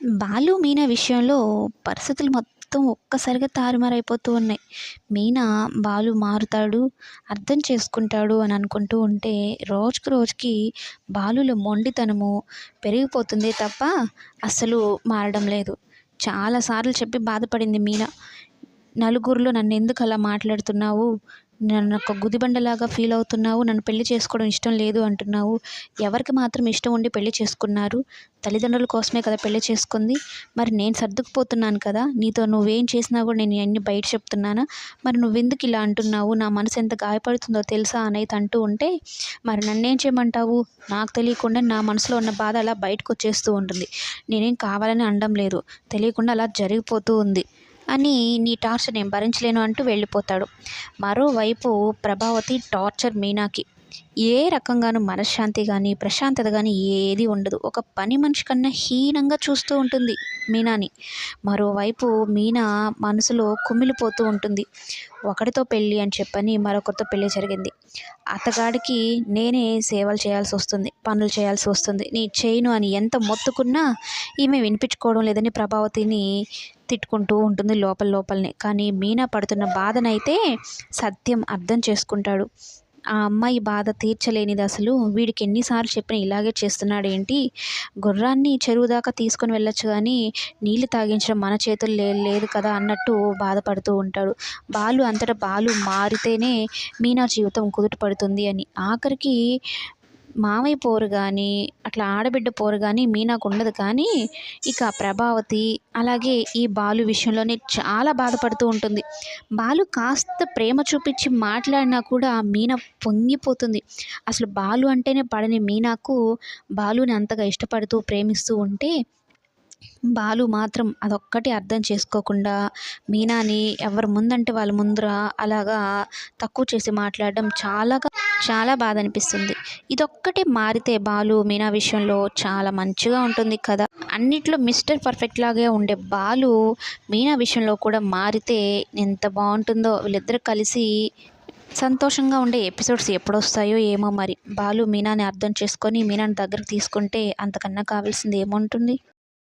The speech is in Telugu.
బాలు మీనా విషయంలో పరిస్థితులు మొత్తం ఒక్కసారిగా తారుమారైపోతూ ఉన్నాయి. మీనా బాలు మారుతాడు అర్థం చేసుకుంటాడు అని అనుకుంటూ ఉంటే రోజుకు రోజుకి బాలులో మొండితనము పెరిగిపోతుందే తప్ప అస్సలు మారడం లేదు. చాలాసార్లు చెప్పి బాధపడింది మీనా. నలుగురిలో నన్ను ఎందుకు అలా మాట్లాడుతున్నావు? నన్ను ఒక గుదిబండలాగా ఫీల్ అవుతున్నావు నన్ను పెళ్ళి చేసుకోవడం ఇష్టం లేదు అంటున్నావు. ఎవరికి మాత్రం ఇష్టం ఉండి పెళ్ళి చేసుకున్నారు? తల్లిదండ్రుల కోసమే కదా పెళ్ళి చేసుకుంది. మరి నేను సర్దుకుపోతున్నాను కదా. నీతో నువ్వేం చేసినా కూడా నేను అన్ని బయట చెప్తున్నానా? మరి నువ్వెందుకు ఇలా అంటున్నావు? నా మనసు ఎంత గాయపడుతుందో తెలుసా? అనేది అంటూ ఉంటే మరి నన్నేం చేయమంటావు? నాకు తెలియకుండా నా మనసులో ఉన్న బాధ అలా బయటకు వచ్చేస్తూ ఉంటుంది. నేనేం కావాలని అనడం లేదు. తెలియకుండా అలా జరిగిపోతూ ఉంది. అని నీ టార్చర్ నేను భరించలేను అంటూ వెళ్ళిపోతాడు. మరోవైపు ప్రభావతి టార్చర్ మీనాకి. ఏ రకంగానూ మనశ్శాంతి కానీ ప్రశాంతత కానీ ఏది ఉండదు. ఒక పని మనిషి కన్నా హీనంగా చూస్తూ ఉంటుంది. మీనాని. మరోవైపు మీనా మనసులో కుమిలిపోతూ ఉంటుంది. ఒకటితో పెళ్ళి అని చెప్పని మరొకరితో పెళ్ళి జరిగింది. అతగాడికి నేనే సేవలు చేయాల్సి వస్తుంది పనులు చేయాల్సి వస్తుంది. నీ చేయను అని ఎంత మొత్తుకున్నా ఈమె వినిపించుకోవడం లేదని ప్రభావతిని తిట్టుకుంటూ ఉంటుంది లోపల లోపలనే. కానీ మీనా పడుతున్న బాధనైతే సత్యం అర్థం చేసుకుంటాడు. ఆ అమ్మాయి బాధ తీర్చలేనిది అసలు. వీడికి ఎన్నిసార్లు చెప్పినా ఇలాగే చేస్తున్నాడు ఏంటి గుర్రాన్ని చెరువు దాకా తీసుకొని వెళ్ళొచ్చు కానీ నీళ్ళు తాగించడం మన చేతుల్లో లేదు కదా అన్నట్టు బాధపడుతూ ఉంటాడు. బాలు అంతటా బాలు మారితేనే మీనా జీవితం కుదుట పడుతుంది అని. ఆఖరికి మామయ్య పోరు కానీ అట్లా ఆడబిడ్డ పోరు కానీ మీనాకు ఉండదు. కానీ ఇక ప్రభావతి అలాగే ఈ బాలు విషయంలోనే చాలా బాధపడుతూ ఉంటుంది. బాలు కాస్త ప్రేమ చూపించి మాట్లాడినా కూడా మీనా పొంగిపోతుంది. అసలు బాలు అంటేనే పడని మీనాకు బాలుని అంతగా ఇష్టపడుతూ ప్రేమిస్తూ ఉంటే బాలు మాత్రం అదొక్కటి అర్థం చేసుకోకుండా మీనాని ఎవరి ముందంటే వాళ్ళ ముందర అలాగా తక్కువ చేసి మాట్లాడడం చాలా చాలా బాధ అనిపిస్తుంది ఇదొక్కటి మారితే బాలు మీనా విషయంలో చాలా మంచిగా ఉంటుంది కదా. అన్నిట్లో మిస్టర్ పర్ఫెక్ట్ లాగే ఉండే బాలు మీనా విషయంలో కూడా మారితే ఎంత బాగుంటుందో వీళ్ళిద్దరు కలిసి సంతోషంగా ఉండే ఎపిసోడ్స్ ఎప్పుడొస్తాయో ఏమో మరి. బాలు మీనాని అర్థం చేసుకొని మీనాని దగ్గరకు తీసుకుంటే అంతకన్నా కావాల్సింది ఏముంటుంది?